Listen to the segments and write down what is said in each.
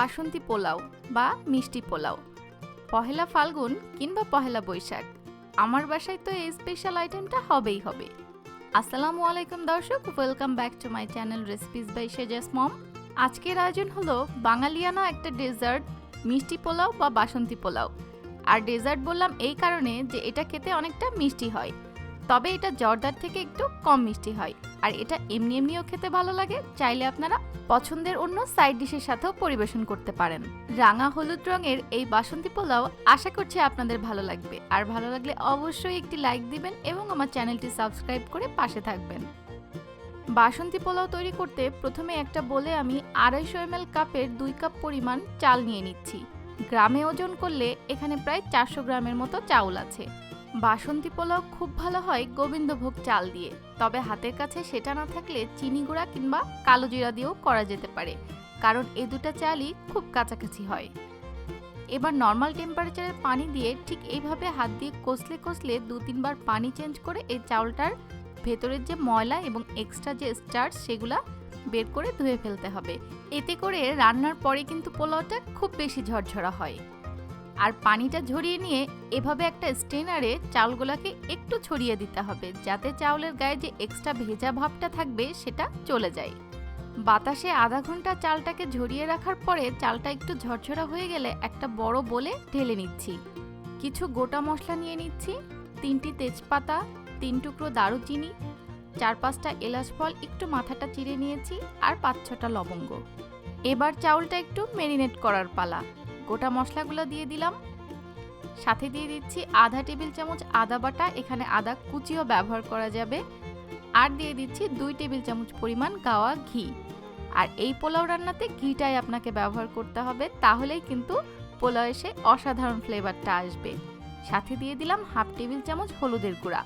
বাসন্তী পোলাও বা মিষ্টি পোলাও, পহেলা ফাল্গুন কিংবা পহেলা বৈশাখ। আমার বাসায় তো এই স্পেশাল আইটেমটা হবেই হবে। আসসালামু আলাইকুম দর্শক welcome back to my channel recipes by Sejas mom আজকের আয়োজন হলো বাঙালিয়ানা একটা ডেজার্ট মিষ্টি পোলাও বা বাসন্তী পোলাও। আর ডেজার্ট বললাম এই কারণে যে এটা খেতে অনেকটা মিষ্টি হয়, তবে এটা জর্দার থেকে একটু কম মিষ্টি হয়। আর এটা এমনি এমনিও খেতে ভালো লাগে। চাইলে আপনারা পছন্দের অন্য সাইড ডিশের সাথেও পরিবেশন করতে পারেন। রাঙা হলুদ রঙের এই বাসন্তী পোলাও আশা করছি আপনাদের ভালো লাগবে। আর ভালো লাগলে অবশ্যই একটি লাইক দিবেন এবং আমার চ্যানেলটি সাবস্ক্রাইব করে পাশে থাকবেন। বাসন্তী পোলাও তৈরি করতে প্রথমে একটা বলে আমি আড়াইশো এম কাপের দুই কাপ পরিমাণ চাল নিয়ে নিচ্ছি। গ্রামে ওজন করলে এখানে প্রায় চারশো গ্রামের মতো চাউল আছে। বাসন্তী পোলাও খুব ভালো হয় গোবিন্দভোগ চাল দিয়ে। তবে হাতের কাছে সেটা না থাকলে চিনি গুঁড়া কিংবা কালো জিরা দিয়েও করা যেতে পারে, কারণ এ দুটা চালই খুব কাছাকাছি হয়। এবার নর্মাল টেম্পারেচারের পানি দিয়ে ঠিক এইভাবে হাত দিয়ে কষলে কষলে দু তিনবার পানি চেঞ্জ করে এই চাউলটার ভেতরের যে ময়লা এবং এক্সট্রা যে স্টার্চ সেগুলা বের করে ধুয়ে ফেলতে হবে। এতে করে রান্নার পরে কিন্তু পোলাওটা খুব বেশি ঝরঝরা হয়। আর পানিটা ঝরিয়ে নিয়ে এভাবে একটা স্টেনারে চাউলগুলোকে একটু ছড়িয়ে দিতে হবে, যাতে চাউলের গায়ে যে এক্সট্রা ভেজা ভাবটা থাকবে সেটা চলে যায়। বাতাসে আধা ঘণ্টা চালটাকে ঝরিয়ে রাখার পরে চালটা একটু ঝরঝরা হয়ে গেলে একটা বড় বলে ঢেলে নিচ্ছি। কিছু গোটা মশলা নিয়ে নিচ্ছি, তিনটি তেজপাতা, তিন টুকরো দারুচিনি, চার পাঁচটা এলাচ ফল একটু মাথাটা চিড়ে নিয়েছি, আর পাঁচ ছটা লবঙ্গ। এবার চাউলটা একটু মেরিনেট করার পালা। গোটা মশলাগুলো দিয়ে দিলাম। সাথে দিয়ে দিচ্ছি আধা টেবিল চামচ আদা বাটা, এখানে আদা কুচিও ব্যবহার করা যাবে। আর দিয়ে দিচ্ছি দুই টেবিল চামচ পরিমাণ গাওয়া ঘি। আর এই পোলাও রান্নাতে ঘিটাই আপনাকে ব্যবহার করতে হবে, তাহলেই কিন্তু পোলাও এসে অসাধারণ ফ্লেভারটা আসবে। সাথে দিয়ে দিলাম হাফ টেবিল চামচ হলুদের গুঁড়া।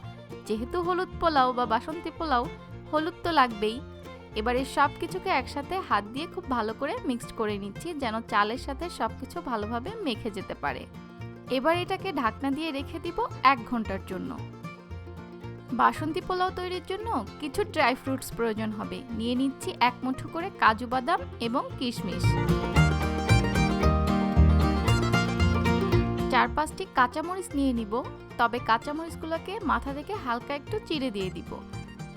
যেহেতু হলুদ পোলাও বা বাসন্তী পোলাও, হলুদ তো লাগবেই। এবার এই সব কিছুকে একসাথে হাত দিয়ে খুব ভালো করে মিক্সড করে নিচ্ছি, যেন চালের সাথে সব কিছু ভালোভাবে মেখে যেতে পারে। এবার এটাকে ঢাকনা দিয়ে রেখে দিব এক ঘণ্টার জন্য। বাসন্তী পোলাও তৈরির জন্য কিছু ড্রাই ফ্রুটস প্রয়োজন হবে। নিয়ে নিচ্ছি এক মুঠো করে কাজু বাদাম এবং কিশমিশ। চার পাঁচটি কাঁচামরিচ নিয়ে নিব, তবে কাঁচামরিচগুলোকে মাথা থেকে হালকা একটু চিড়ে দিয়ে দিব।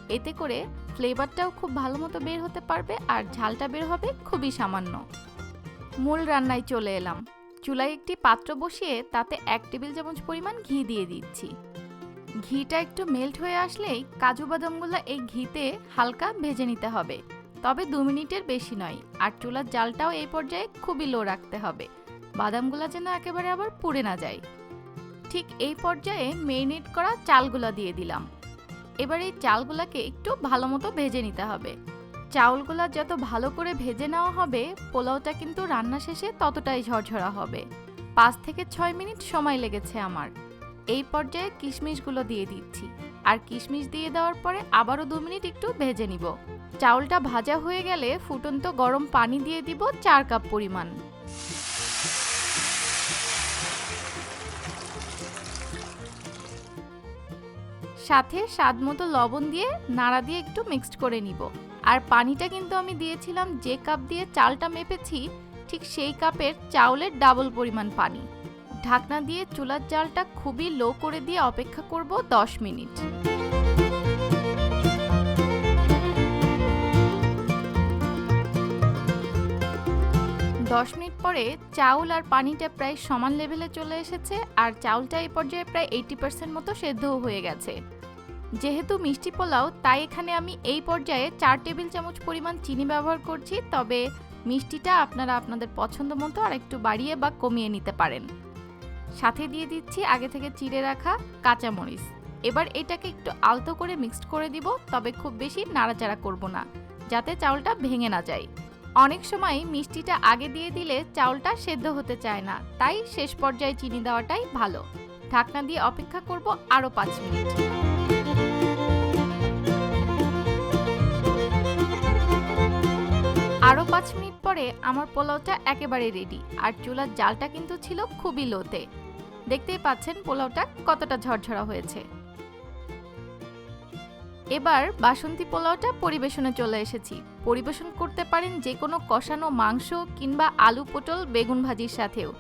এতে করে ফ্লেভারটাও খুব ভালো মতো বের হতে পারবে আর ঝালটা বের হবে খুবই সামান্য। মূল রান্নায় চলে এলাম। চুলায় একটি পাত্র বসিয়ে তাতে এক টেবিল চামচ পরিমাণ ঘি দিয়ে দিচ্ছি। ঘিটা একটু মেল্ট হয়ে আসলেই কাজু বাদামগুলো এই ঘিতে হালকা ভেজে নিতে হবে। তবে দু মিনিটের বেশি নয়, আর চুলার জালটাও এই পর্যায়ে খুবই লো রাখতে হবে। বাদামগুলো যেন একেবারে আবার পুড়ে না যায়। ঠিক এই পর্যায়ে মেরিনেট করা চালগুলো দিয়ে দিলাম। এবার এই চালগুলাকে একটু ভালো মতো ভেজে নিতে হবে। চাউলগুলো যত ভালো করে ভেজে নেওয়া হবে, পোলাওটা কিন্তু রান্না শেষে ততটাই ঝরঝরা হবে। পাঁচ থেকে ছয় মিনিট সময় লেগেছে আমার। এই পর্যায়ে কিশমিশগুলো দিয়ে দিচ্ছি। আর কিশমিশ দিয়ে দেওয়ার পরে আবারও দু মিনিট একটু ভেজে নিব। চাউলটা ভাজা হয়ে গেলে ফুটন্ত গরম পানি দিয়ে দিব চার কাপ পরিমাণ। সাথে স্বাদ মতো লবণ দিয়ে নাড়া দিয়ে একটু মিক্সড করে নিব। আর পানিটা কিন্তু আমি দিয়েছিলাম যে কাপ দিয়ে চালটা মেপেছি, ঠিক সেই কাপের চাউলের ডাবল পরিমাণ পানি। ঢাকনা দিয়ে চুলার জালটা খুবই লো করে দিয়ে অপেক্ষা করব 10 মিনিট। দশ মিনিট পরে চাউল আর পানিটা প্রায় সমান লেভেলে চলে এসেছে, আর চাউলটা এই পর্যায়ে প্রায় এইটি পার্সেন্ট মতো সেদ্ধও হয়ে গেছে। যেহেতু মিষ্টি পোলাও, তাই এখানে আমি এই পর্যায়ে চার টেবিল চামচ পরিমাণ চিনি ব্যবহার করছি, তবে মিষ্টিটা আপনারা আপনাদের পছন্দ মতো আর একটু বাড়িয়ে বা কমিয়ে নিতে পারেন। সাথে দিয়ে দিচ্ছি আগে থেকে চিড়ে রাখা কাঁচামরিচ। এবার এটাকে একটু আলতো করে মিক্সড করে দিব, তবে খুব বেশি নাড়াচাড়া করব না, যাতে চাউলটা ভেঙে না যায়। অনেক সময় মিষ্টিটা আগে দিয়ে দিলে চাউলটা সেদ্ধ হতে চায় না, তাই শেষ পর্যায়ে চিনি দেওয়াটাই ভালো। ঢাকনা দিয়ে অপেক্ষা করব আরও পাঁচ মিনিট। পাঁচ মিনিট পরে আমার পোলাওটা একেবারে রেডি আর চুলার জালটা কিন্তু ছিল খুবই লোতে। দেখতেই পাচ্ছেন পোলাওটা কতটা ঝরঝরা হয়েছে। এবার বাসন্তী পোলাওটা পরিবেশনে চলে এসেছি। পরিবেশন করতে পারেন যে কোনো কষানো মাংস কিংবা আলু পটল বেগুন ভাজির সাথেও।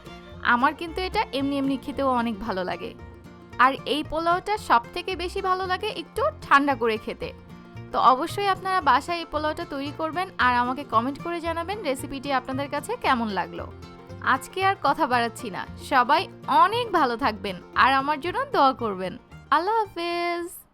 আমার কিন্তু এটা এমনি এমনি খেতেও অনেক ভালো লাগে। আর এই পোলাওটা সব থেকে বেশি ভালো লাগে একটু ঠান্ডা করে খেতে। তো অবশ্যই আপনারা বাসায় এই পোলাওটা তৈরি করবেন আর আমাকে কমেন্ট করে জানাবেন রেসিপিটি আপনাদের কাছে কেমন লাগল। আজকে আর কথা বাড়াচ্ছি না। সবাই অনেক ভালো থাকবেন আর আমার জন্য দোয়া করবেন। আল্লাহ হাফেজ।